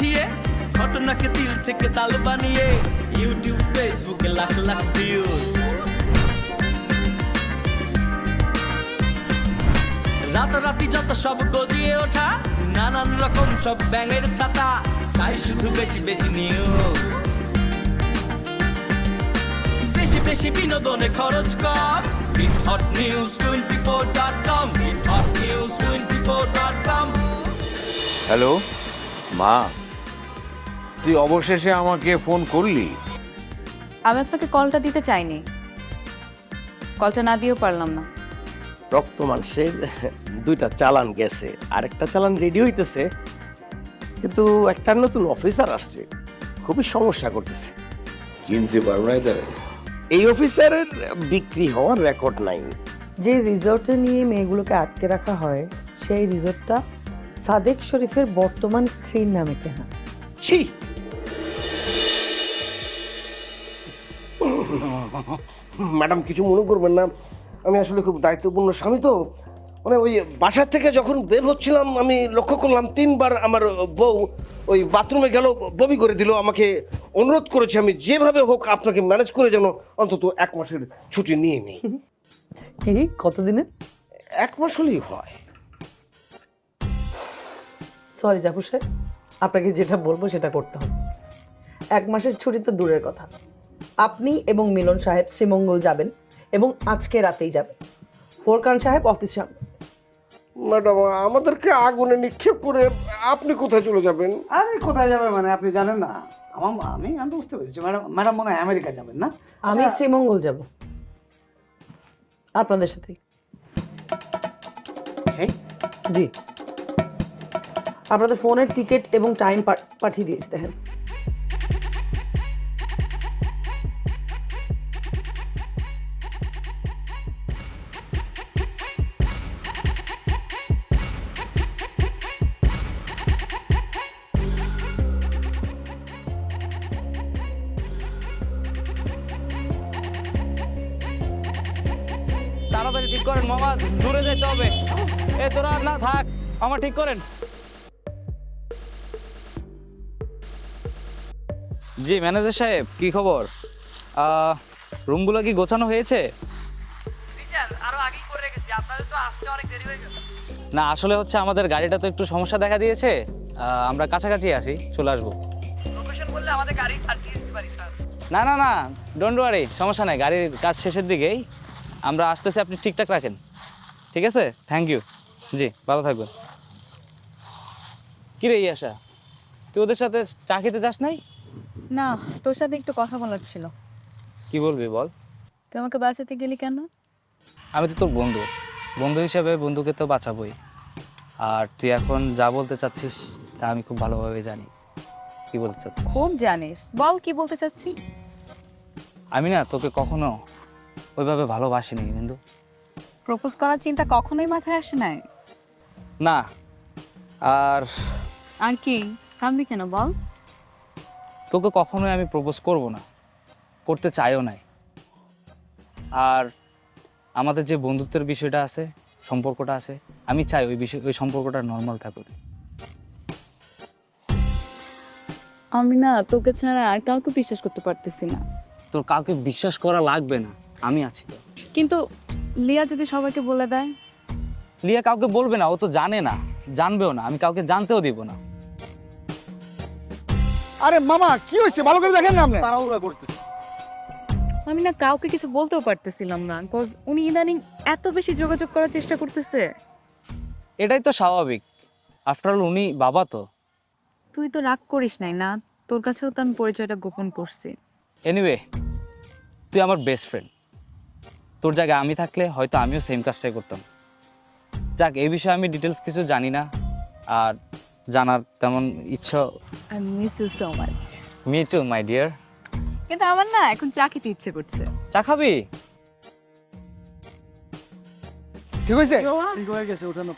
পাঠিয়ে ঘটনাকে দিল থেকে তাল বানিয়ে ইউটিউব ফেসবুকে লাখ লাখ ভিউজ রাতারাতি যত সব গজিয়ে ওঠা, নানান রকম সব ব্যাঙের ছাতা, তাই শুধু বেশি বেশি নিউজ বেশি বেশি বিনোদনে খরচ কম hit news twenty four dot com hot news twenty four dot com hello, মা তুই অবশেষে আমাকে ফোন করলি? আমি আপনাকে কলটা দিতে চাইনি। কলটা না দিয়েও পারলাম না। রক্ত মাংসের দুইটা চালান গেছে আরেকটা চালান রেডি হইতেছে কিন্তু একটা নতুন অফিসার আসছে খুবই সমস্যা করতেছে। কিনতে পারব না তারা। এই অফিসারের বিক্রি হওয়ার রেকর্ড নাই। যে রিসর্টে নিয়ে মেয়েগুলোকে আটকে রাখা হয় সেই রিসর্টটা সাদেক শরীফের বর্তমান স্ত্রীর নামে কেনা। ছি! ম্যাডাম কিছু মনে করবেন না। আমি আসলে খুব দায়িত্বপূর্ণ স্বামী তো। মানে ওই বাসার থেকে যখন বের হচ্ছিলাম আমি লক্ষ্য করলাম তিনবার আমার বউ ওই বাথরুমে গেল বমি করে দিল আমাকে অনুরোধ করেছে আমি যেভাবে হোক আপনাকে ম্যানেজ করে যেন অন্তত এক মাসের ছুটি নিয়ে নিই। কি? কতদিনে এক মাস হলেই হয়। সরি জাফর সাহেব আপনাকে যেটা বলব সেটা করতে হবে। এক মাসের ছুটি তো দূরের কথা। আপনি এবং মিলন সাহেব শ্রীমঙ্গল যাবেন এবং আজকে রাতেই যাবেন। ফোরকান সাহেব অফিস সামনে। ম্যাডাম আমাদেরকে আগুনে নিক্ষেপ করে আপনি কোথায় চলে যাবেন? আরে কোথায় যাবে মানে? আপনি জানেন না। আমার আমি আমি বুঝতে পেরেছি। ম্যাডাম ম্যাডাম মনে হয় আমেরিকা যাবেন না? আমি আচ্ছা, শ্রীমঙ্গল যাব। আপনাদের সাথেই। সেই? জি। আপনাদের ফোনের টিকিট এবং টাইম পাঠিয়ে দিয়েছি দেখেন। তাড়াতাড়ি ঠিক করেন মামা দূরে যেতে হবে। এ তোরা না থাক আমার ঠিক করেন। জি ম্যানেজার সাহেব কি খবর? রুমগুলো কি গোছানো হয়েছে? না আসলে হচ্ছে আমাদের গাড়িটা তো একটু সমস্যা দেখা দিয়েছে। আমরা কাছাকাছি আছি চলে আসব। না না না ডোন্ট ওয়ারি সমস্যা নাই গাড়ির কাজ শেষের দিকেই। আমরা আসতেছি আপনি ঠিকঠাক রাখেন। ঠিক আছে? থ্যাংক ইউ জি ভালো থাকবেন। কি রে আশা তুই ওদের সাথে চা খেতে যাস নাই? না তোর সাথে একটু কথা বলার ছিল। কি বলবি বল? তুই আমাকে বাঁচাতে গেলি কেন? আমি তো তোর বন্ধু। বন্ধু হিসেবে বন্ধুকে তো বাঁচাবই। আর তুই এখন যা বলতে চাচ্ছিস তা আমি খুব ভালোভাবে জানি। কি বলতে চাচ্ছিস? খুব জানিস। বল কি বলতে চাচ্ছি আমি না তোকে কখনো ওইভাবে ভালোবাসিনি বন্ধু প্রপোজ করার চিন্তা কখনোই মাথায় আসে নাই? না। আর আর কি? থামবি কেন বল? তোকে কখনোই আমি প্রপোজ করব না করতে চাইও নাই। আর আমাদের যে বন্ধুত্বের বিষয়টা আছে সম্পর্কটা আছে আমি চাই ওই বিষয় ওই সম্পর্কটা নর্মাল থাকুক। আমি না তোকে ছাড়া আর কাউকে বিশ্বাস করতে পারতেছি না। তোর কাউকে বিশ্বাস করা লাগবে না। আমি আছি। তো কিন্তু লিয়া যদি সবাইকে বলে দেয়? লিয়া কাউকে বলবে না ও তো জানে না জানবেও না আমি কাউকে জানতেও দিব না। আরে মামা কি হয়েছে? ভালো করে দেখেন না আপনি। তাড়াহুড়া করতেছে। আমি না কাউকে কিছু বলতেও পারতেছিলাম না বিকজ উনি ইদানিং এত বেশি যোগাযোগ করার চেষ্টা করতেছে। এটাই তো স্বাভাবিক। আফটার অল উনি বাবা তো। তুই তো রাগ করিস নাই না তোর কাছেও তো আমি পরিচয়টা গোপন করছি। এনিওয়ে তুই আমার বেস্ট ফ্রেন্ড তোর জায়গায় আমি থাকলে হয়তো আমিও সেম কাজটাই করতাম। যাক এই বিষয়ে আমি ডিটেলস কিছু জানি না আর জানার তেমন ইচ্ছা I miss you so much me too my dear কিন্তু আমার না এখন চা খেতে ইচ্ছে করছে। চা খাবি? ঠিক গেছে। ওঠানো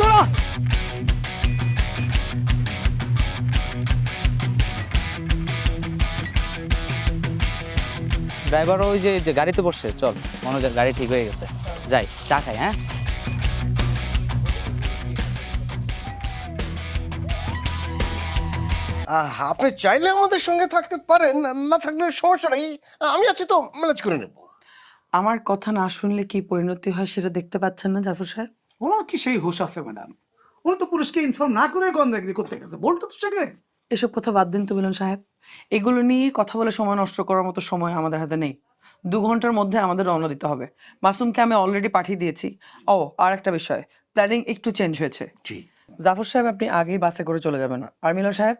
দৌড়া! ড্রাইভার ওই যে যে গাড়িতে বসছে চল। মনে হয় গাড়ি ঠিক হয়ে গেছে। যাই চা খাই হ্যাঁ? আহ, আপনি চাইলে আমাদের সঙ্গে থাকতে পারেন না থাকলে সমস্যা নেই। আমি আছি তো ম্যানেজ করে নেব। আমার কথা না শুনলে কি পরিণতি হয় সেটা দেখতে পাচ্ছেন না জাফর সাহেব? ওনার কি সেই হুশ আছে ম্যাডাম? উনি তো পুলিশকে ইনফর্ম না করে গন্ধাগিরি করতে গেছে। বলতো তো সেখানে। এসব কথা বাদ দিন তো মিলন সাহেব। এগুলো নিয়ে কথা বলে সময় নষ্ট করার মতো সময় আমাদের হাতে নেই। দু ঘণ্টার মধ্যে আমাদের রওনা দিতে হবে। মাসুমকে আমি অলরেডি পাঠিয়ে দিয়েছি। ও আর একটা বিষয় প্ল্যানিং একটু চেঞ্জ হয়েছে। জি। জাফর সাহেব আপনি আগেই বাসে করে চলে যাবেন। আর মিলন সাহেব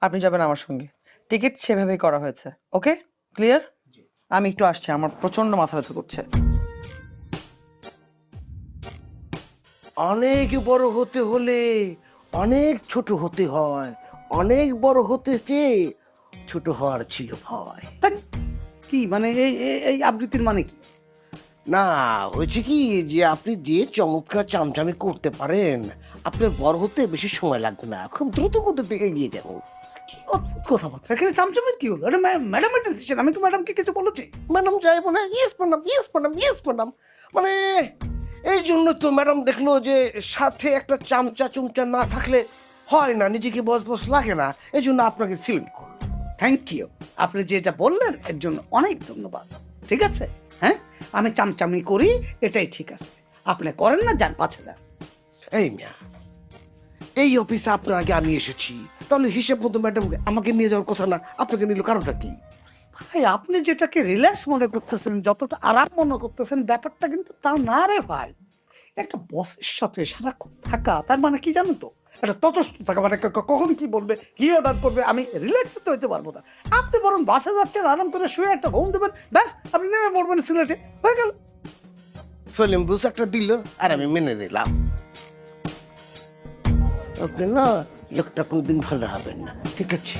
আপনি যাবেন আমার সঙ্গে। টিকিট সেভাবেই করা হয়েছে। ওকে ক্লিয়ার আমি একটু আসছি আমার প্রচণ্ড মাথা ব্যথা করছে। অনেক বড় হতে হলে অনেক ছোট হতে হয় অনেক বড় হতে চেয়ে ছোট হওয়ার ছিল। ভয় কি মানে এই এই- এই আবৃত্তির মানে কি? না হয়েছে কি যে আপনি যে চমৎকার চামচামি করতে পারেন আপনার বড় হতে বেশি সময় লাগবে না। খুব দ্রুত গতিতে এগিয়ে যাব। কি অদ্ভুত কথাবার্তা। এখানে চামচামের কি হলো? আরে ম্যাডামের ডিসিশন আমি তো ম্যাডামকে কিছু বলেছি। ম্যাডাম যাই বলে yes madam yes madam yes madam মানে এই জন্য তো ম্যাডাম দেখল যে সাথে একটা চামচা চুমচা না থাকলে হয় না নিজেকে বস বস লাগে না। এই জন্য আপনাকে সিলেক্ট করল। থ্যাংক ইউ আপনি যেটা বললেন এর জন্য অনেক ধন্যবাদ। ঠিক আছে? হ্যাঁ? আমি চামচামি করি এটাই ঠিক আছে। আপনি করেন না যান পাঁচ যান এই মিয়া এই অফিসে আপনার আগে আমি এসেছি। তাহলে হিসেব মতো ম্যাডাম আমাকে নিয়ে যাওয়ার কথা না আপনাকে নিল কারণটা কি? ভাই আপনি যেটাকে রিল্যাক্স মনে করতেছেন যতটা আরাম মনে করতেছেন ব্যাপারটা কিন্তু তা না রে ভাই। একটা বসের সাথে সারাক্ষণ থাকা তার মানে কি জানো তো? একটা ততস্থ থাকা মানে কখন কি বলবে কি অর্ডার করবে আমি রিল্যাক্স তো হইতে পারব না। আপনি বরং বাসে যাচ্ছেন আরাম করে শুয়ে একটা ঘুম দেবেন ব্যাস আপনি নেমে পড়বেন সিলেটে। হয়ে গেল। সলিম বুস একটা দিল আর আমি মেনে নিলাম। আপনি না লোকটা কোনদিন ভালো হবেন না ঠিক আছে?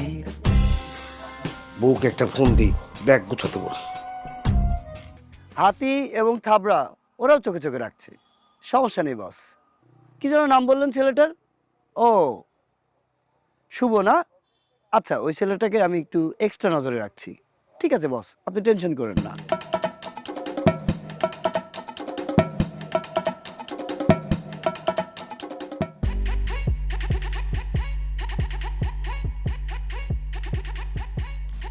বউকে একটা ফোন দিই ব্যাগ গুছাতে বল। হাতি এবং থাবড়া ওরাও চোখে চোখে রাখছে। সমস্যা নেই বস। কি যেন নাম বললেন ছেলেটার? ও শুভ না? আচ্ছা ওই ছেলেটাকে আমি একটু এক্সট্রা নজরে রাখছি। ঠিক আছে বস আপনি টেনশন করেন না।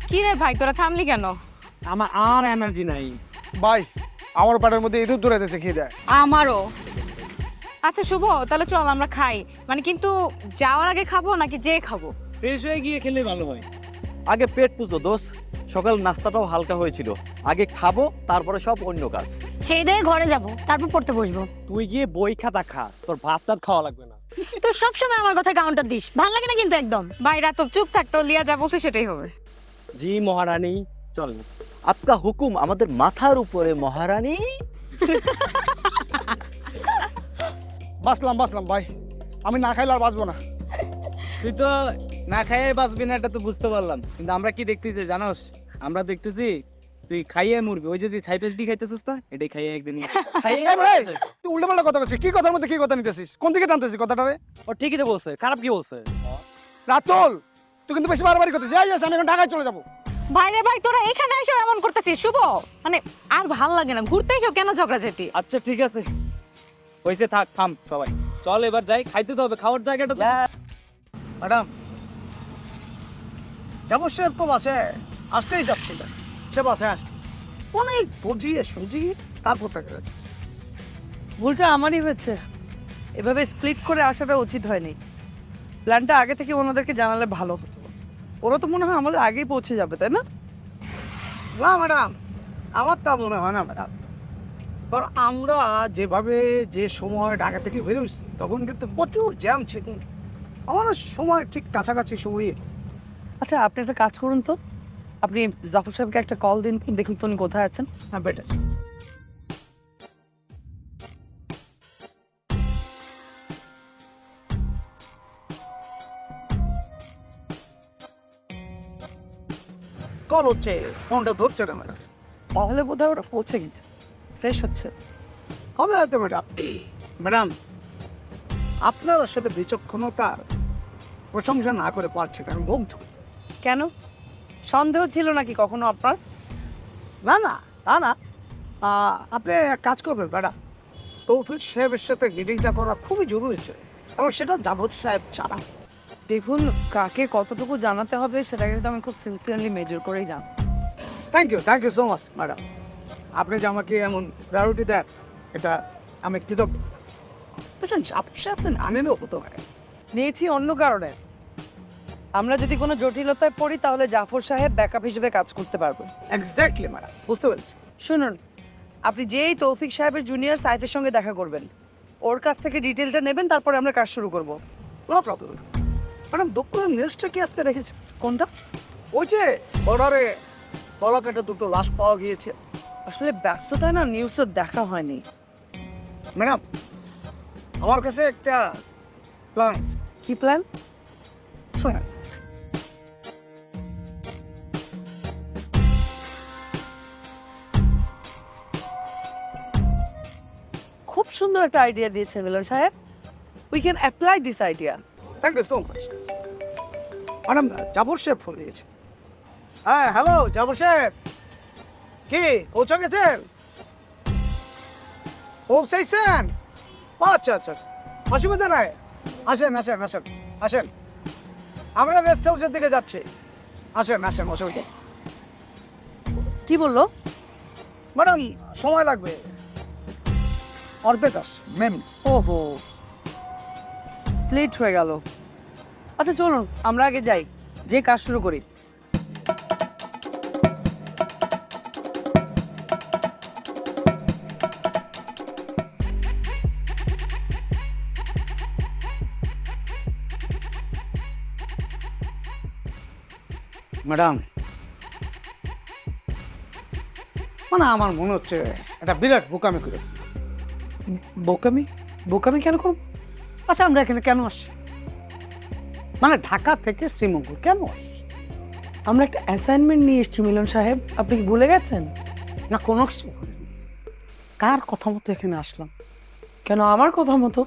কি রে ভাই তোরা থামলি কেন? আমার আর এনার্জি নাই। ভাই আমার পাটের মধ্যে ইঁদুর দৌড়াইতেছে খেয়ে দেয় আমারও। আচ্ছা শুভ তাহলে চল আমরা খাই। মানে কিন্তু যাওয়ার আগে খাব নাকি যে খাব? ফ্রেশ হয়ে গিয়ে খেলে ভালো হয়। আগে পেট পুজো দোষ সকাল নাস্তাটাও হালকা হয়েছিল। আগে খাব তারপরে সব অন্য কাজ। খেয়ে দিয়ে ঘরে যাব তারপর পড়তে বসবো। তুই গিয়ে বই খাতা খা তোর ভাত টাত খাওয়া লাগবে না। তোর সবসময় আমার কথা কাউন্টার দিস। ভালো লাগে না কিন্তু একদম। ভাইরা তো চুপ থাকতো লিয়া যা বলছে সেটাই হবে। জি মহারানী। চল। আপকা হুকুম আমাদের মাথার উপরে মহারানী। বাঁচলাম বাঁচলাম ভাই। আমি না খাইলে আর বাঁচবো না। তুই তো না খাইয়ে বাঁচবি না এটা তো বুঝতে পারলাম। কিন্তু আমরা কি দেখতেছি জানোস? আমরা দেখতেছি তুই খাইয়ে মরবি। ওই যদি ছাই পেস্টি খাইতেছিস তো এটাই খাইয়ে একদিন তুই উল্টো পাল্টা কথা বলছিস। কি কথার মধ্যে কি কথা নিতেছিস? কোন দিকে টানতেছিস কথাটা রে ও ঠিকই তো বলছে। খারাপ কি বলছে? রাতুল তুই কিন্তু বেশি বাড়াবাড়ি করতেছিস। যাই যাস আমি এখন ঢাকায় চলে যাব। ভাইরে ভাই তোরা এখানে এসে এমন করতেছিস শুভ? মানে আর ভালো লাগে না। ঘুরতে এসেও কেন ঝগড়াঝাটি? আচ্ছা ঠিক আছে। হয়েছে থাক থাম সবাই। চল এবার যাই খাইতে তো হবে খাওয়ার জায়গাটা ম্যাডাম যাব সে তো বাসে আসতেই যাচ্ছিল সে বাসে আস। অনেক বুঝিয়ে সুঝিয়ে তারপর তাকে গেছে ভুলটা আমারই হয়েছে। এভাবে স্প্লিট করে আসাটা উচিত হয়নি। প্ল্যানটা আগে থেকে ওনাদেরকে জানালে ভালো হতো। ওরা তো মনে হয় আমাদের আগেই পৌঁছে যাবে তাই না? না ম্যাডাম আমার তা মনে হয় না ম্যাডাম। কারণ আমরা যেভাবে যে সময় ঢাকা থেকে বেরোচ্ছি তখন কিন্তু প্রচুর জ্যাম ছিল। আমার সময় ঠিক কাছাকাছি সময়ে। আচ্ছা আপনি একটা কাজ করুন তো। আপনি জাফর সাহেবকে একটা কল দিন দেখুন তো উনি কোথায় আছেন। হ্যাঁ বেটার। কল হচ্ছে ফোনটা ধরছে না ম্যাডাম তাহলে বোধহয় ওরা পৌঁছে গেছে। ফ্রেশ হচ্ছে। হবে হয়তো ম্যাডাম। ম্যাডাম আপনার আসলে বিচক্ষণতার প্রশংসা না করে পারছে না আমি মুগ্ধ। কেন? সন্দেহ ছিল নাকি কখনো আপনার? না না না। আহ, আপনি এক কাজ করবেন ম্যাডাম। তৌফিক সাহেবের সাথে মিটিংটা করা খুবই জরুরি ছিল এবং সেটা জাভদ সাহেব ছাড়া দেখুন কাকে কতটুকু জানাতে হবে সেটা কিন্তু আমি খুব সিনসিয়ারলি মেজর করেই জান thank you thank you so much madam. আপনি যে আমাকে এমন প্রায়োরিটি দেন এটা আমি কৃতজ্ঞ। আপনি হতে নিয়েছি অন্য কারণে। আমরা যদি কোনো জটিলতায় পড়ি তাহলে জাফর সাহেব ব্যাকআপ হিসেবে কাজ করতে পারবে। এক্স্যাক্টলি ম্যাডাম বুঝতে পেরেছি। শুনুন আপনি যেই তৌফিক সাহেবের জুনিয়র সাইফের সঙ্গে দেখা করবেন ওর কাছ থেকে ডিটেলটা নেবেন তারপরে আমরা কাজ শুরু করব। কোনো প্রবলেম ম্যাডাম দুপুরের নিউজটা কি আজকে রেখেছে কোনটা? ওই যে বর্ডারে গলা কেটে দুটো লাশ পাওয়া গিয়েছে। আসলে ব্যস্ততায় না নিউজটা দেখা হয়নি। ম্যাডাম আমার কাছে একটা প্ল্যান কি প্ল্যান শোনেন। খুব সুন্দর একটা আইডিয়া দিয়েছেন মিলন সাহেব। We can apply this idea thank you so much madam Jabar সাহেব ফোন দিয়েছে। হ্যাঁ হ্যালো জাবর সাহেব। কি পৌঁছে গেছেন? পৌঁছাইছেন? আচ্ছা আচ্ছা আচ্ছা। অসুবিধা নাই। আসেন আসেন আসেন আসেন। আমরা রেস্ট হাউসের দিকে যাচ্ছি। আসেন আসেন অসুবিধা। কি বলল? ম্যাডাম সময় লাগবে। অর্ধেক আসছে মেম। ওহো। লেট হয়ে গেল। আচ্ছা চলুন আমরা আগে যাই। যে কাজ শুরু করি। ম্যাডাম। মানে আমার মনে হচ্ছে এটা বিরাট বোকামি করে। বোকামি? বোকামি কেন করব? আচ্ছা আমরা এখানে কেন আসছি? মানে ঢাকা থেকে শ্রীমঙ্গল কেন আসছি? আমরা একটা অ্যাসাইনমেন্ট নিয়ে এসেছি মিলন সাহেব। আপনি কি ভুলে গেছেন? না কোনো কিছু। কার কথা মতো এখানে আসলাম? কেন আমার কথা মতো?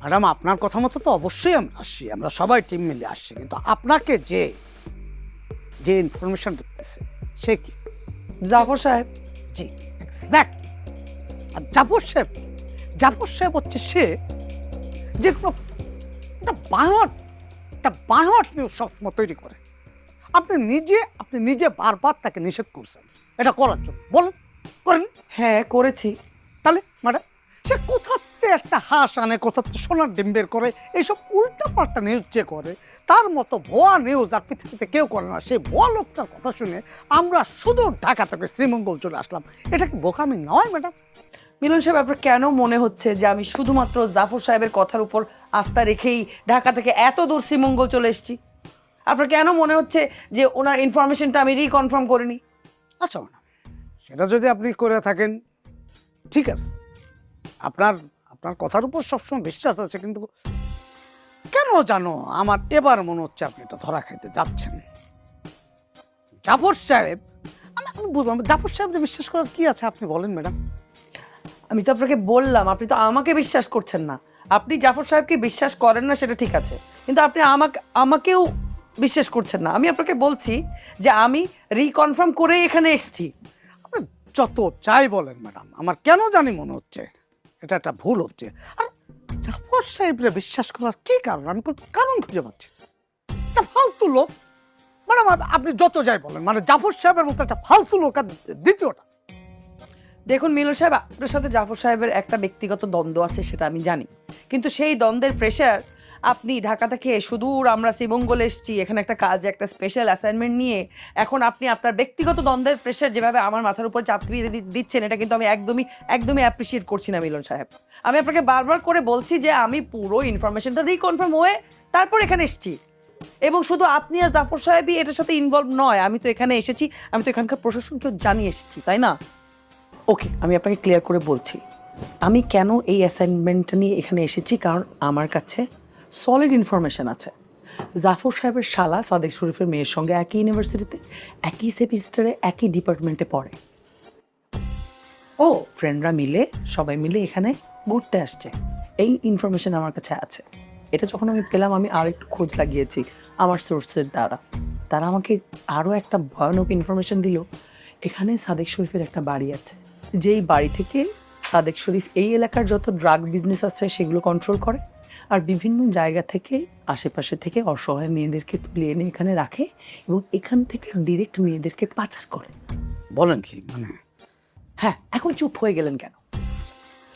ম্যাডাম আপনার কথা মতো তো অবশ্যই আমরা আসছি। আমরা সবাই টিম মিলে আসছি। কিন্তু আপনাকে যে যে ইনফরমেশন দিতেছে সে কি? জাফর সাহেব? জি এক্স্যাক্ট আর জাফর সাহেব জাফর সাহেব হচ্ছে সে যে কোনো একটা বানট একটা বানট নিউজ সবসময় তৈরি করে। আপনি নিজে আপনি নিজে বারবার তাকে নিষেধ করছেন। এটা করার জন্য। বলুন করেন? হ্যাঁ করেছি। তাহলে ম্যাডাম সে কোথাতে একটা হাঁস আনে কোথাতে সোনার ডিম বের করে এইসব উল্টা পাল্টা নিউজ যে করে তার মতো ভুয়া নিউজ আর পৃথিবীতে কেউ করে না। সেই ভুয়া লোকটার কথা শুনে আমরা শুধু ঢাকা থেকে শ্রীমঙ্গল চলে আসলাম। এটা কি বোকামি নয় ম্যাডাম? মিলন সাহেব আপনার কেন মনে হচ্ছে যে আমি শুধুমাত্র জাফর সাহেবের কথার উপর আস্থা রেখেই ঢাকা থেকে এত দূর শ্রীমঙ্গল চলে এসেছি? আপনার কেন মনে হচ্ছে যে ওনার ইনফরমেশনটা আমি রিকনফার্ম করিনি? আচ্ছা ম্যাডাম সেটা যদি আপনি করে থাকেন ঠিক আছে। আপনার আপনার কথার উপর সবসময় বিশ্বাস আছে কিন্তু কেন জানো? আমার এবার মনে হচ্ছে আপনি এটা ধরা খাইতে যাচ্ছেন। জাফর সাহেব আমি আমি বুঝলাম জাফর সাহেব বিশ্বাস করার কি আছে আপনি বলেন ম্যাডাম। আমি তো আপনাকে বললাম আপনি তো আমাকে বিশ্বাস করছেন না। আপনি জাফর সাহেবকে বিশ্বাস করেন না সেটা ঠিক আছে। কিন্তু আপনি আমাকে আমাকেও বিশ্বাস করছেন না। আমি আপনাকে বলছি যে আমি রিকনফার্ম করে এখানে এসেছি। আপনি যত চাই বলেন ম্যাডাম আমার কেন জানি মনে হচ্ছে? এটা একটা ভুল হচ্ছে। আর জাফর সাহেবরে বিশ্বাস করার কি কারণ? আমি কোনো কারণ খুঁজে পাচ্ছি। একটা ফালতু লোক। মানে আপনি যত যাই বলেন মানে জাফর সাহেবের মতো একটা ফালতু লোক আর দ্বিতীয়টা। দেখুন মিলন সাহেব, আপনার সাথে জাফর সাহেবের একটা ব্যক্তিগত দ্বন্দ্ব আছে, সেটা আমি জানি। কিন্তু সেই দ্বন্দ্বের প্রেশার আপনি ঢাকা থেকে সুদূর আমরা শ্রীমঙ্গলে এসেছি, এখানে একটা কাজ, একটা স্পেশাল অ্যাসাইনমেন্ট নিয়ে। এখন আপনি আপনার ব্যক্তিগত দ্বন্দ্বের প্রেশার যেভাবে আমার মাথার উপর চাপ দিয়ে দিচ্ছেন, এটা কিন্তু আমি একদমই একদমই অ্যাপ্রিসিয়েট করছি না, মিলন সাহেব। আমি আপনাকে বারবার করে বলছি যে আমি পুরো ইনফরমেশনটা রিকনফার্ম হয়ে তারপর এখানে এসেছি। এবং শুধু আপনি আর জাফর সাহেবই এটার সাথে ইনভলভ নয়, আমি তো এখানে এসেছি, আমি তো এখানকার প্রশাসনকেও জানিয়ে এসেছি, তাই না? ওকে আমি আপনাকে ক্লিয়ার করে বলছি, আমি কেন এই অ্যাসাইনমেন্টটা নিয়ে এখানে এসেছি? কারণ আমার কাছে সলিড ইনফরমেশন আছে। জাফর সাহেবের শালা সাদেক শরীফের মেয়ের সঙ্গে একই ইউনিভার্সিটিতে একই সেমিস্টারে একই ডিপার্টমেন্টে পড়ে। ও ফ্রেন্ডরা মিলে, সবাই মিলে এখানে ঘুরতে আসছে। এই ইনফরমেশন আমার কাছে আছে। এটা যখন আমি পেলাম, আমি আর একটু খোঁজ লাগিয়েছি আমার সোর্সের দ্বারা। তারা আমাকে আরও একটা ভয়ানক ইনফরমেশন দিল। এখানে সাদেক শরীফের একটা বাড়ি আছে। যেই বাড়ি থেকে সাদেক শরীফ এই এলাকার যত ড্রাগ বিজনেস আছে, সেগুলো কন্ট্রোল করে। আর বিভিন্ন জায়গা থেকে আশেপাশে থেকে অসহায় মেয়েদেরকে তুলে এনে এখানে রাখে এবং এখান থেকে ডিরেক্ট মেয়েদেরকে পাচার করে। বলেন কি মানে? হ্যাঁ এখন চুপ হয়ে গেলেন কেন?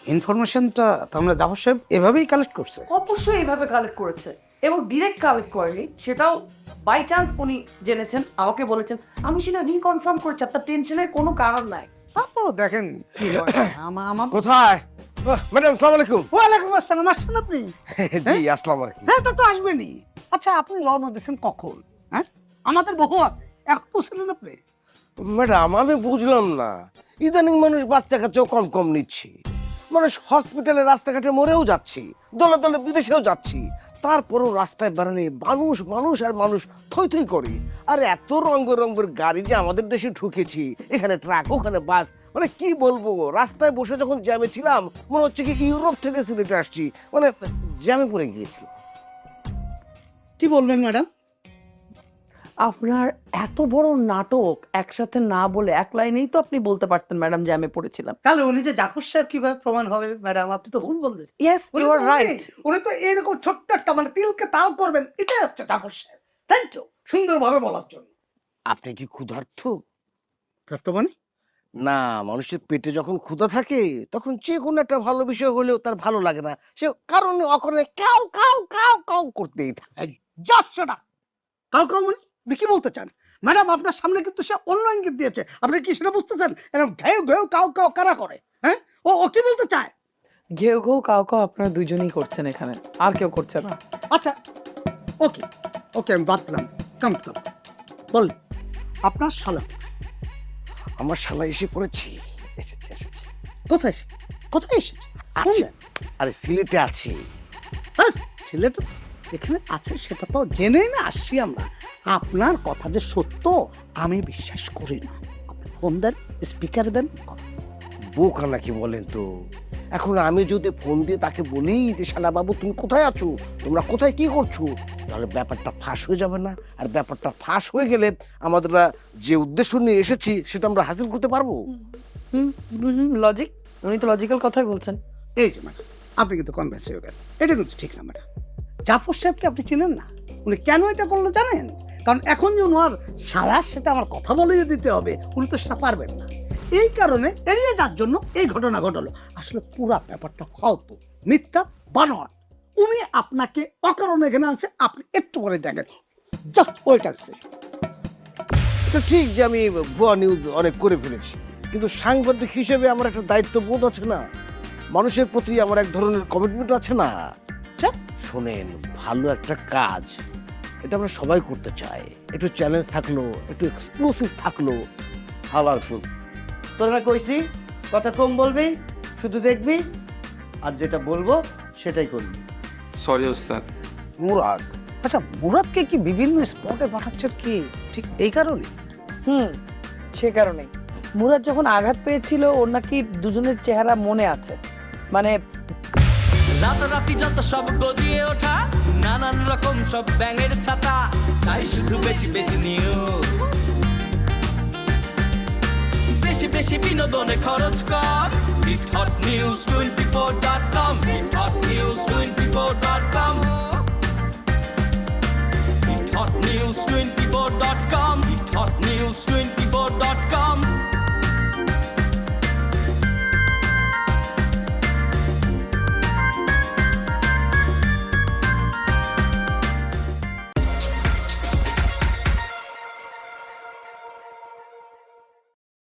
ইনফরমেশনটা আমরা জাফর সাহেব এভাবেই কালেক্ট করছে। অবশ্যই এইভাবে কালেক্ট করেছে এবং ডিরেক্ট কালেক্ট করেনি সেটাও বাই চান্স উনি জেনেছেন আমাকে বলেছেন। আমি সেটা রিকনফার্ম করছি আপনার টেনশনের কোনো কারণ নাই। তারপরও দেখেন কি হয় আমা- আমার কোথায়? ম্যাডাম সালাম আলাইকুম ওয়ালাইকুম আসসালাম আসছেন আপনি? জি আসসালাম আলাইকুম হ্যাঁ তা তো আসবেনই। আচ্ছা আপনি রওনা দিয়েছেন কখন? হ্যাঁ? আমাদের বহু এক বুঝলেন আপনি? ম্যাডাম আমি বুঝলাম না। ইদানিং মানুষ বাচ্চা কাচ্চাও কম কম নিচ্ছি। মানুষ হসপিটালে রাস্তাঘাটে মরেও যাচ্ছি। দলে দলে বিদেশেও যাচ্ছি। তারপরেও রাস্তায় বেড়ালে মানুষ মানুষ আর মানুষ থই থই করে। আর এত রঙ বেরঙের গাড়ি যে আমাদের দেশে ঢুকেছি এখানে ট্রাক ওখানে বাস মানে কি বলব রাস্তায় বসে যখন জ্যামে ছিলাম মনে হচ্ছে কি ইউরোপ থেকে সিলেটে আসছি। মানে জ্যামে পড়ে গিয়েছি কি বলবেন ম্যাডাম? আপনার এত বড় নাটক একসাথে না বলে এক লাইনেই তো আপনি বলতে পারতেন ম্যাডাম যে আমি পড়েছিলাম। তাহলে উনি যে জাকুর সাহেব কীভাবে প্রমাণ হবে ম্যাডাম? আপনি তো ভুল বললেন। ইয়েস ইউ তো আর রাইট উনি তো এরকম ছোট্ট একটা মানে তিলকে তাও করবেন এটাই হচ্ছে জাকুর সাহেব। থ্যাংক ইউ সুন্দরভাবে বলার জন্য। আপনি কি ক্ষুধার্থ? করতে মানে? না মানুষের পেটে যখন ক্ষুধা থাকে তখন যে কোনো একটা ভালো বিষয় হলেও তার ভালো লাগে না। সে কারণে অকারণে কাউ কাউ কাউ কাউ করতেই থাকে। যাচ্ছে না। কাউ কাউ মানে আপনি কি বলতে চান? ম্যাডাম আপনার সামনে কিন্তু সে অন্য ইঙ্গিত দিয়েছে। আপনি কি সেটা বুঝতেছেন এরকম ঘেউ ঘেউ কাউ কাউ কারা করে? হ্যাঁ? ও ও কি বলতে চায়? ঘেউ ঘেউ কাউ কাউ আপনারা দুইজনই করছেন এখানে। আর কেউ করছে না। আচ্ছা ওকে ওকে আমি বাদ দিলাম। কাম কাম বল আপনার শালা। আমার শালা এসে পড়েছি। এসেছে এসেছে। কোথায় কোথায় এসেছে? আছে। আরে সিলেটে আছে। ছেলেটা এখানে আছে সেটা তো জেনেই না আসছি আমরা। আপনার কথা যে সত্য আমি বিশ্বাস করি না। ফোন দেন স্পিকার দেন বোকা নাকি বলেন তো? এখন আমি যদি ফোন দিয়ে তাকে বলি যে শালা বাবু তুমি কোথায় আছো? তোমরা কোথায় কি করছ? তাহলে ব্যাপারটা ফাঁস হয়ে যাবে না। আর ব্যাপারটা ফাঁস হয়ে গেলে আমাদের যে উদ্দেশ্য নিয়ে এসেছি সেটা আমরা হাসিল করতে পারব? লজিক উনি তো লজিক্যাল কথাই বলছেন। এই যে ম্যাডাম আপনি কিন্তু কনভেন্স হয়ে গেলেন। এটা কিন্তু ঠিক না ম্যাডাম। জাফর সাহেবকে আপনি চিনেন না? উনি কেন এটা করল জানেন? কারণ এখন যে ওনার সারা সেটা আমার কথা বলিয়ে দিতে হবে উনি তো সেটা পারবেন না। এই কারণে এড়িয়ে যাওয়ার জন্য এই ঘটনা ঘটলো। আসলে পুরা ব্যাপারটা ফালতু মিথ্যা বানোয়ার উনি আপনাকে অকারণে এখানে আনছে আপনি একটু করে দেখেন। জাস্ট ওয়েট আসছে এটা ঠিক যে আমি ভুয়া নিউজ অনেক করে ফেলেছি। কিন্তু সাংবাদিক হিসেবে আমার একটা দায়িত্ব বোধ আছে না? মানুষের প্রতি আমার এক ধরনের কমিটমেন্ট আছে না? আচ্ছা। শোনেন ভালো একটা কাজ এটা আমরা সবাই করতে চাই। একটু চ্যালেঞ্জ থাকল একটু এক্সক্লুসিভ থাকল। ফুড তোরা কইছি কথা কম বলবি শুধু দেখবি আর যেটা বলব সেটাই করবি। সরি ওস্তাদ মুরাদ। আচ্ছা মুরাদকে কি বিভিন্ন স্পটে পাঠাচ্ছেন কি? ঠিক এই কারণে হুম সে কারণে মুরাদ যখন আঘাত পেয়েছিল ওর নাকি দুজনের চেহারা মনে আছে। মানে রাতারাতি যত সব গদিয়ে ওঠা নানান রকম সব ব্যাঙের ছাতা তাই শুধু বেশি বেশি নিউজ বেশি বেশি বিনোদনে খরচ কর। Hit hot news twenty four dot com hit hot news twenty four dot com hit hot news twenty four dot com hit hot news twenty four dot com